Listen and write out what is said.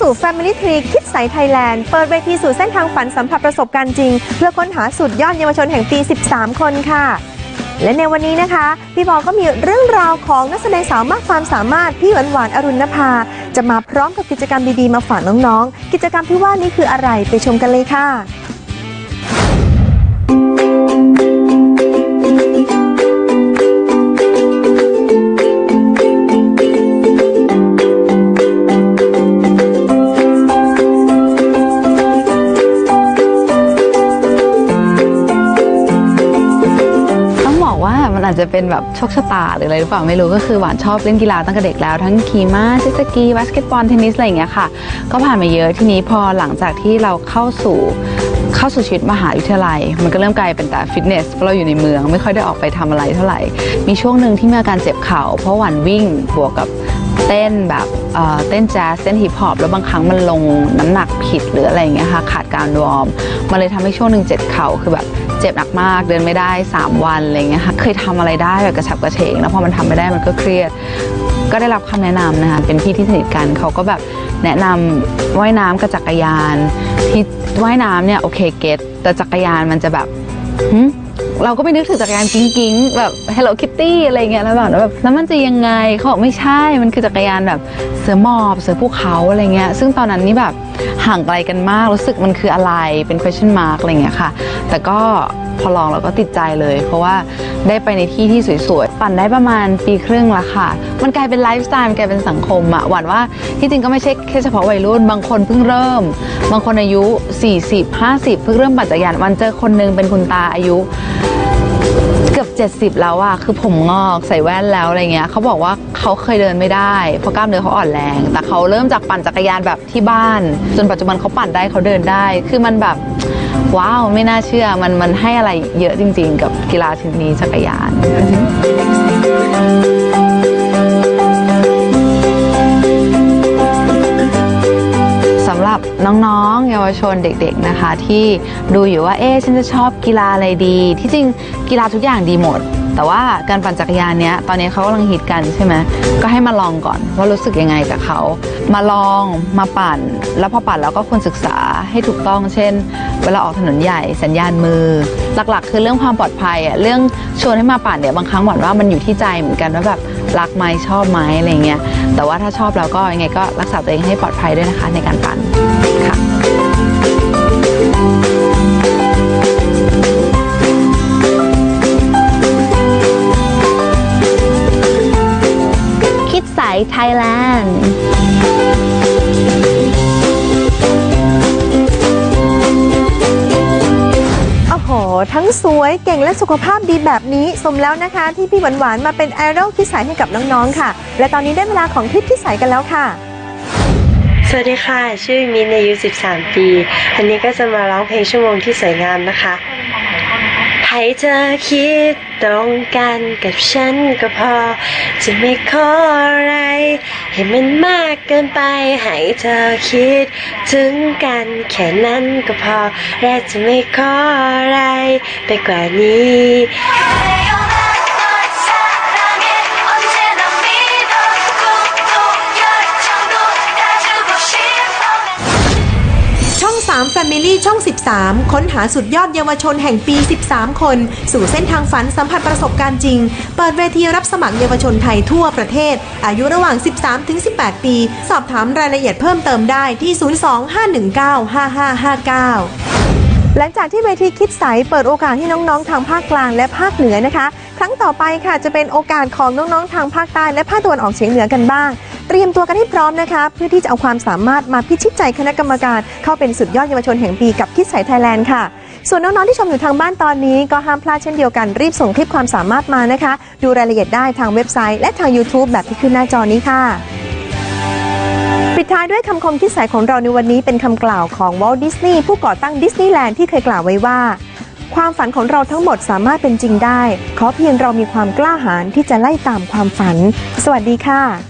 สู่ Family Tree คิดใสไทยแลนด์ เปิดเวทีสู่เส้นทางฝันสัมผัสประสบการณ์จริง เพื่อค้นหาสุดยอดเยาวชนแห่งปี 13 คนค่ะ และในวันนี้นะคะ พี่บอก็มีเรื่องราวของนักแสดงสาวมากความสามารถ พี่หวานหวานอรุณนภา จะมาพร้อมกับกิจกรรมดีๆ มาฝากน้องๆ กิจกรรมที่ว่านี้คืออะไรไปชมกันเลยค่ะ จะเป็นแบบโชคชะตาหรืออะไรหรือเปล่าไม่รู้ก็คือหวานชอบเล่นกีฬาตั้งแต่เด็กแล้ว ทั้งขี่ม้าเจ็ตสกีบาสเกตบอลเทนนิสอะไรอย่างเงี้ยค่ะ ก็ผ่านมาเยอะทีนี้พอหลังจากที่เราเข้าสู่เข้าสู่ชีวิตมหาวิทยาลัย มันก็เริ่มกลายเป็นแต่ฟิตเนสเพราะเราอยู่ในเมืองไม่ค่อยได้ออกไปทำอะไรเท่าไหร่ มีช่วงหนึ่งที่มีอาการเจ็บเข่าเพราะหวานวิ่งบวกกับเต้นแบบเต้นแจ๊สเต้นฮิปฮอปแล้วบางครั้งมันลงน้ำหนักผิดหรืออะไรอย่างเงี้ยค่ะขาดการวอร์มมันเลยทำให้ช่วงหนึ่งเจ็บเข่าคือแบบเจ็บหนักมากเดินไม่ได้ 3 วันอะไรเงี้ยค่ะเคยทำอะไรได้แบบกระฉับกระเฉงแล้วพอมันทำไม่ได้มันก็เครียด ก็ได้รับคำแนะนำนะคะเป็นพี่ที่สนิทกันเขาก็แบบแนะนำว่ายน้ำกับจักรยานที่ว่ายน้ำเนี่ยโอเคเก็ตแต่จักรยานมันจะแบบ เราก็ไม่นึกถึงจักรยานกิ้งกิ้งแบบ Hello Kitty อะไรเงี้ยแล้วแบบแล้วแบบแล้วมันจะยังไงเขาบอกไม่ใช่มันคือจักรยานแบบเสือหมอบเสือภูเขาอะไรเงี้ยซึ่งตอนนั้นนี่แบบห่างไกลกันมากรู้สึกมันคืออะไรเป็น question mark อะไรเงี้ยค่ะ แต่ก็ พอลองเราก็ติดใจเลย เพราะว่าได้ไปในที่ที่สวยๆ ปั่นได้ประมาณปีครึ่งละค่ะ มันกลายเป็นไลฟ์สไตล์มันกลายเป็นสังคมอะหวั่นว่าที่จริงก็ไม่ใช่แค่เฉพาะวัยรุ่น บางคนเพิ่งเริ่ม บางคนอายุ 40 50 เพิ่งเริ่มปั่นจักรยานวันเจอคนหนึงเป็นคุณตาอายุ กือบ 70 แล้วอะคือผมงอกใส่แว่นแล้วอะไรเงี้ยเขาบอกว่าเขาเคยเดินไม่ได้ เพราะกล้ามเนื้อเขาอ่อนแรง แต่เขาเริ่มจากปั่นจักรยานแบบที่บ้าน จนปัจจุบันเขาปั่นได้เขาเดินได้ คือมันแบบว้าวไม่น่าเชื่อมันมันให้อะไรเยอะจริง ๆ กับกีฬาชนิดนี้จักรยาน น้องๆ เยาวชนเด็กๆนะคะ ที่ดูอยู่ว่าเอ๊ฉันจะชอบกีฬาอะไรดี ที่จริงกีฬาทุกอย่างดีหมด แต่ว่าการปั่นจักรยานเนี้ยตอนนี้เขากำลังฮิตกันใช่ไหมก็ให้มาลองก่อนว่ารู้สึกยังไงกับเขา มาลองมาปั่น แล้วพอปั่นแล้วก็ควรศึกษาให้ถูกต้องเช่น เวลาออกถนนใหญ่สัญญาณมือ หลักๆ คือเรื่องความปลอดภัยอะเรื่องชวนให้มาปั่นเนี่ยบางครั้งหวั่นว่ามันอยู่ที่ใจเหมือนกันว่าแบบ รักไหมชอบไหมอะไรเงี้ยแต่ว่าถ้าชอบแล้วก็ยังไงก็รักษาตัวเองให้ปลอดภัยด้วยนะคะในการปั่นค่ะคิดใสไทยแลนด์ สวยเก่งและสุขภาพดีแบบนี้ สมแล้วนะคะ ที่พี่หวานหวานๆมาเป็นไอดอลพิสัยให้กับน้องๆค่ะ และตอนนี้ได้เวลาของคลิปพิสัยกันแล้วค่ะ สวัสดีค่ะ ชื่อมินอายุ 13 ปี อันนี้ก็จะมาร้องเพลงชั่วโมงที่สวยงามนะคะ ให้เธอคิดตรงกันกับฉันก็พอ จะไม่ขออะไร ให้มันมากเกินไปให้เธอคิด ถึงกันแค่นั้นก็พอ และจะไม่ขออะไร ไปกว่านี้ 3 Family ช่อง 13 ค้นหาสุดยอดเยาวชนแห่งปี 13 คน สู่เส้นทางฝันสัมผัสประสบการณ์จริง เปิดเวทีรับสมัครเยาวชนไทยทั่วประเทศ อายุระหว่าง 13-18 ปี สอบถามรายละเอียดเพิ่มเติมได้ที่ 02-519-5559 หลังจากที่เวทีคิดใสเปิดโอกาสให้น้องๆทางภาคกลางและภาคเหนือนะคะ ครั้งต่อไปค่ะจะเป็นโอกาสของน้องๆ ทางภาคใต้และภาคตะวันออกเฉียงเหนือกันบ้าง เตรียมตัวกันให้พร้อมนะคะ เพื่อที่จะเอาความสามารถมาพิชิตใจคณะกรรมการ เข้าเป็นสุดยอดเยาวชนแห่งปีกับคิดใสไทยแลนด์ค่ะ ส่วนน้องๆที่ชมอยู่ทางบ้านตอนนี้ ก็ห้ามพลาดเช่นเดียวกันรีบส่งคลิปความสามารถมานะคะ ดูรายละเอียดได้ทางเว็บไซต์ และทาง YouTube แบบที่ขึ้นหน้าจอนี้ค่ะปิดท้ายด้วยคำคมคิดใสของเราในวันนี้เป็นคำกล่าวของวอลดิสนีย์ผู้ก่อตั้งดิสนีย์แลนด์ที่เคยกล่าวไว้ว่า ความฝันของเราทั้งหมดสามารถเป็นจริงได้ ขอเพียงเรามีความกล้าหาญที่จะไล่ตามความฝัน สวัสดีค่ะ